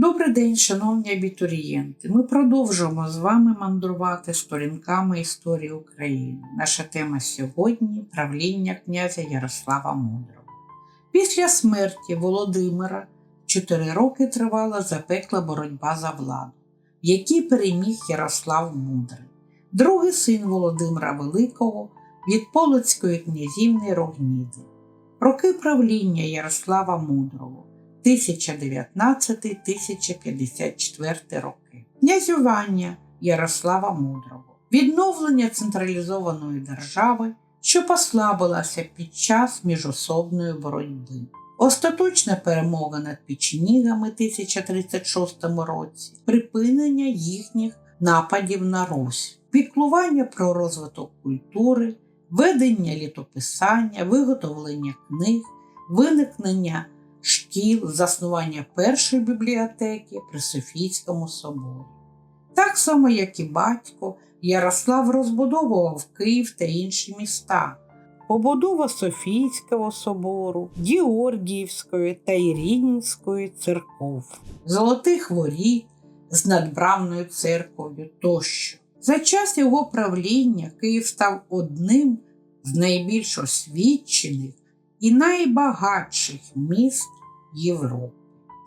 Добрий день, шановні абітурієнти. Ми продовжуємо з вами мандрувати сторінками історії України. Наша тема сьогодні правління князя Ярослава Мудрого. Після смерті Володимира чотири роки тривала запекла боротьба за владу, в якій переміг Ярослав Мудрий, другий син Володимира Великого від Полоцької князівни Рогніди. Роки правління Ярослава Мудрого 1019-1054 роки. Князювання Ярослава Мудрого. Відновлення централізованої держави, що послабилася під час міжособної боротьби. Остаточна перемога над печенігами 1036 році, припинення їхніх нападів на Русь, піклування про розвиток культури, ведення літописання, виготовлення книг, виникнення шкіл, заснування першої бібліотеки при Софійському соборі. Так само, як і батько, Ярослав розбудовував Київ та інші міста. Побудова Софійського собору, Георгіївської та Іринської церков, Золотих воріт з надбравною церков'ю тощо. За час його правління Київ став одним з найбільш освічених і найбагатших міст Європи.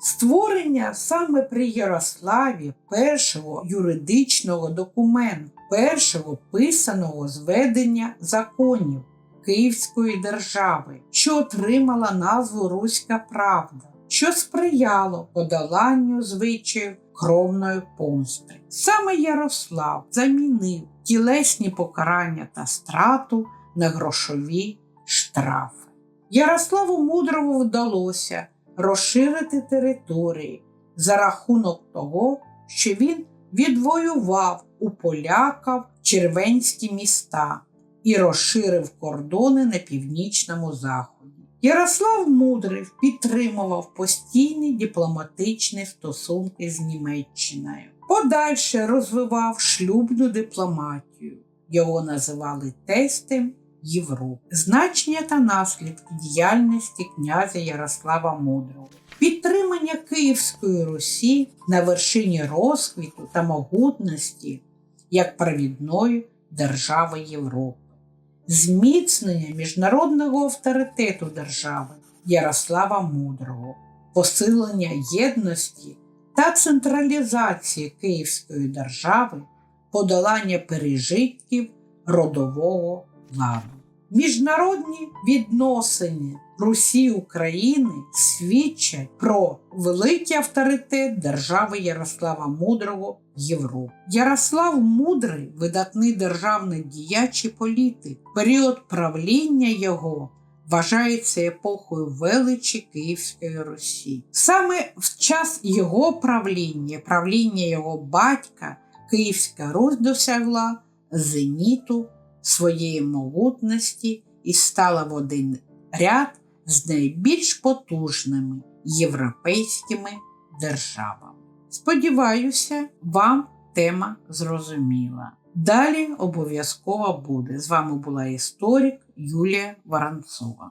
Створення саме при Ярославі першого юридичного документу, першого писаного зведення законів Київської держави, що отримала назву Руська Правда, що сприяло подоланню звичаїв кровної помсти. Саме Ярослав замінив тілесні покарання та страту на грошові штрафи. Ярославу Мудрому вдалося розширити території за рахунок того, що він відвоював у поляків червенські міста і розширив кордони на північному заході. Ярослав Мудрий підтримував постійні дипломатичні стосунки з Німеччиною. Подальше розвивав шлюбну дипломатію. Його називали тестем Європи. Значення та наслідки діяльності князя Ярослава Мудрого. Підтримання Київської Русі на вершині розквіту та могутності як провідної держави Європи, зміцнення міжнародного авторитету держави Ярослава Мудрого, посилення єдності та централізації Київської держави, подолання пережитків родового ладу. Міжнародні відносини Русі України свідчать про великий авторитет держави Ярослава Мудрого в Європі. Ярослав Мудрий видатний державний діяч і політик. Період правління його вважається епохою величі Київської Русі. Саме в час його правління, правління його батька, Київська Русь досягла зеніту своєї могутності і стала в один ряд з найбільш потужними європейськими державами. Сподіваюся, вам тема зрозуміла. Далі обов'язково буде. З вами була історик Юлія Воронцова.